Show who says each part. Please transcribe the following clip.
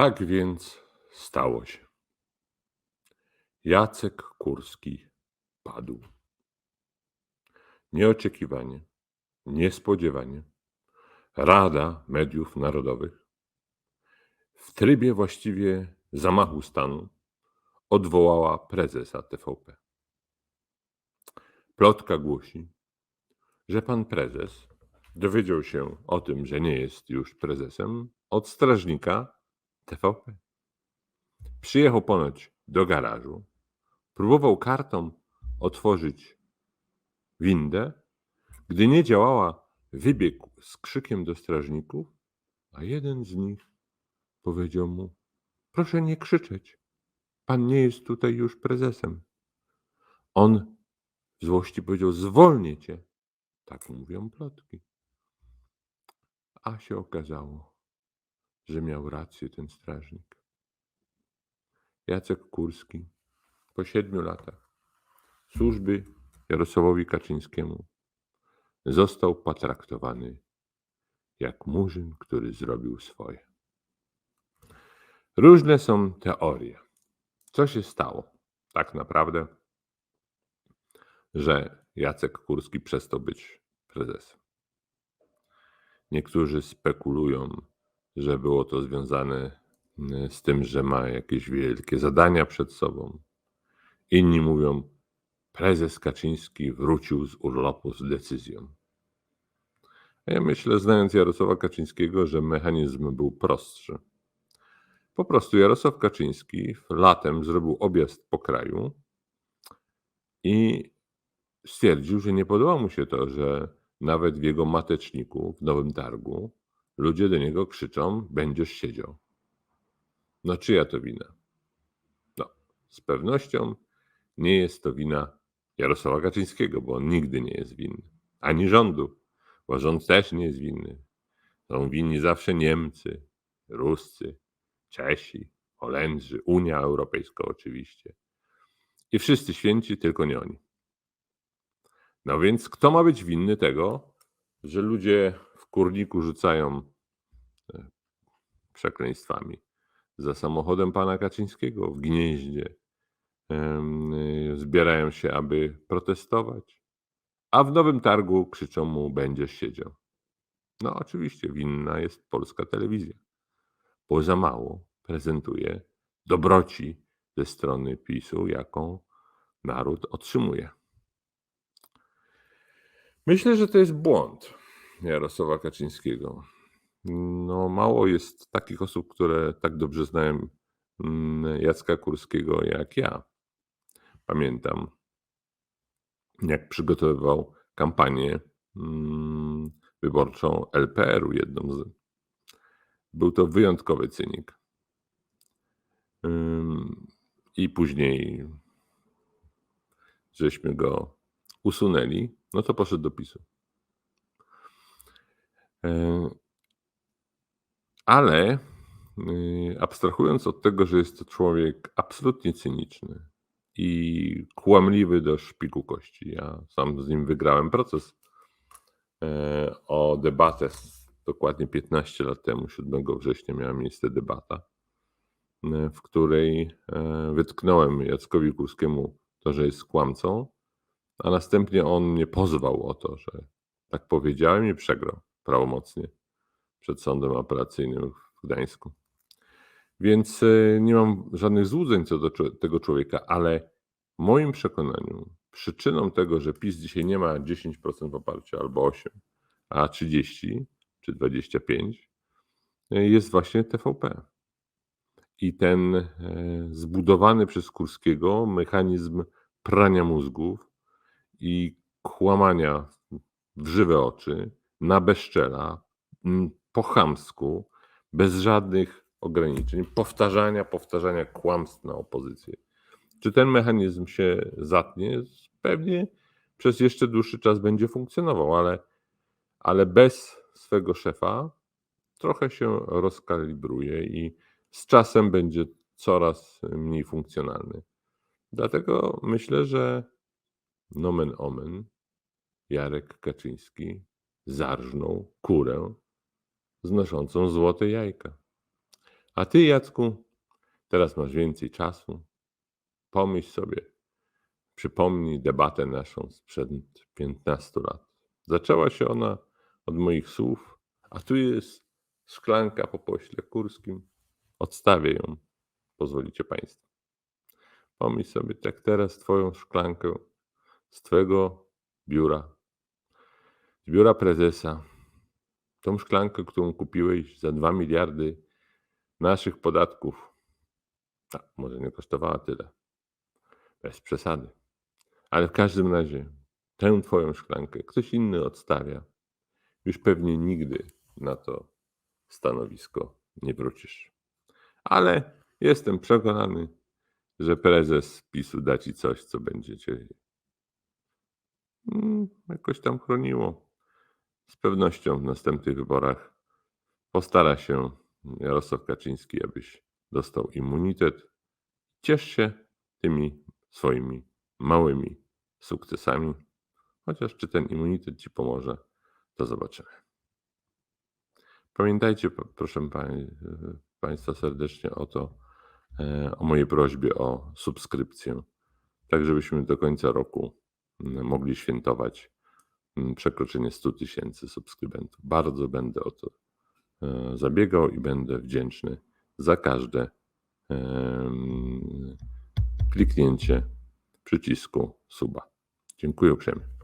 Speaker 1: Tak więc stało się. Jacek Kurski padł. Nieoczekiwanie, niespodziewanie Rada Mediów Narodowych w trybie właściwie zamachu stanu odwołała prezesa TVP. Plotka głosi, że pan prezes dowiedział się o tym, że nie jest już prezesem od strażnika TVP. Przyjechał ponoć do garażu, próbował kartą otworzyć windę. Gdy nie działała, wybiegł z krzykiem do strażników, a jeden z nich powiedział mu: Proszę nie krzyczeć, pan nie jest tutaj już prezesem. On w złości powiedział: Zwolnię cię. Tak mówią plotki. A się okazało, że miał rację ten strażnik. Jacek Kurski po siedmiu latach służby Jarosławowi Kaczyńskiemu został potraktowany jak murzyn, który zrobił swoje. Różne są teorie. Co się stało tak naprawdę, że Jacek Kurski przestał być prezesem? Niektórzy spekulują, że było to związane mm, z tym, że ma jakieś wielkie zadania przed sobą. Inni mówią, prezes Kaczyński wrócił z urlopu z decyzją. A ja myślę, znając Jarosława Kaczyńskiego, że mechanizm był prostszy. Po prostu Jarosław Kaczyński latem zrobił objazd po kraju i stwierdził, że nie podoba mu się to, że nawet w jego mateczniku w Nowym Targu ludzie do niego krzyczą: Będziesz siedział. No, czyja to wina? No, z pewnością nie jest to wina Jarosława Kaczyńskiego, bo on nigdy nie jest winny. Ani rządu, bo rząd też nie jest winny. Są winni zawsze Niemcy, Ruscy, Czesi, Holendrzy, Unia Europejska oczywiście. I wszyscy święci, tylko nie oni. No więc kto ma być winny tego, że ludzie w kurniku rzucają przekleństwami za samochodem pana Kaczyńskiego w gnieździe, zbierają się, aby protestować, a w Nowym Targu krzyczą mu: Będziesz siedział. No, oczywiście, winna jest polska telewizja, bo za mało prezentuje dobroci ze strony PiSu, jaką naród otrzymuje. Myślę, że to jest błąd Jarosława Kaczyńskiego. No, mało jest takich osób, które tak dobrze znają mm, Jacka Kurskiego jak ja. Pamiętam, jak przygotowywał kampanię mm, wyborczą LPR-u, jedną z. Był to wyjątkowy cynik. I później żeśmy go usunęli, no to poszedł do PiSu. E, ale y, abstrahując od tego, że jest to człowiek absolutnie cyniczny i kłamliwy do szpiku kości, ja sam z nim wygrałem proces e, o debatę dokładnie 15 lat temu, 7 września miała miejsce debata, e, w której wytknąłem Jackowi Kurskiemu to, że jest kłamcą, a następnie on mnie pozwał o to, że tak powiedziałem i przegrał prawomocnie przed sądem apelacyjnym w Gdańsku. Więc e, nie mam żadnych złudzeń co do tego człowieka, ale w moim przekonaniu przyczyną tego, że PiS dzisiaj nie ma 10% poparcia albo 8, a 30 czy 25 e, jest właśnie TVP. I ten e, zbudowany przez Kurskiego mechanizm prania mózgów, i kłamania w żywe oczy, na bezczela, po chamsku, bez żadnych ograniczeń, powtarzania, powtarzania kłamstw na opozycję. Czy ten mechanizm się zatnie? Pewnie przez jeszcze dłuższy czas będzie funkcjonował, ale, ale bez swego szefa trochę się rozkalibruje i z czasem będzie coraz mniej funkcjonalny. Dlatego myślę, że nomen omen, Jarek Kaczyński zarżnął kurę znoszącą złote jajka. A ty, Jacku, teraz masz więcej czasu. Pomyśl sobie, przypomnij debatę naszą sprzed 15 lat. Zaczęła się ona od moich słów, a tu jest szklanka po pośle kurskim. Odstawię ją, pozwolicie Państwo. Pomyśl sobie tak teraz Twoją szklankę z Twojego biura, z biura prezesa. Tą szklankę, którą kupiłeś za 2 miliardy naszych podatków. Tak, może nie kosztowała tyle. Bez przesady. Ale w każdym razie tę Twoją szklankę ktoś inny odstawia. Już pewnie nigdy na to stanowisko nie wrócisz. Ale jestem przekonany, że prezes PiSu da Ci coś, co będzie Cię mm, jakoś tam chroniło. Z pewnością w następnych wyborach postara się Jarosław Kaczyński, abyś dostał immunitet. Ciesz się tymi swoimi małymi sukcesami. Chociaż czy ten immunitet ci pomoże, to zobaczymy. Pamiętajcie, proszę pań, Państwa, serdecznie o to, e, o mojej prośbie o subskrypcję, tak żebyśmy do końca roku mogli świętować przekroczenie 100 tysięcy subskrybentów. Bardzo będę o to e, zabiegał i będę wdzięczny za każde kliknięcie przycisku suba. Dziękuję uprzejmie.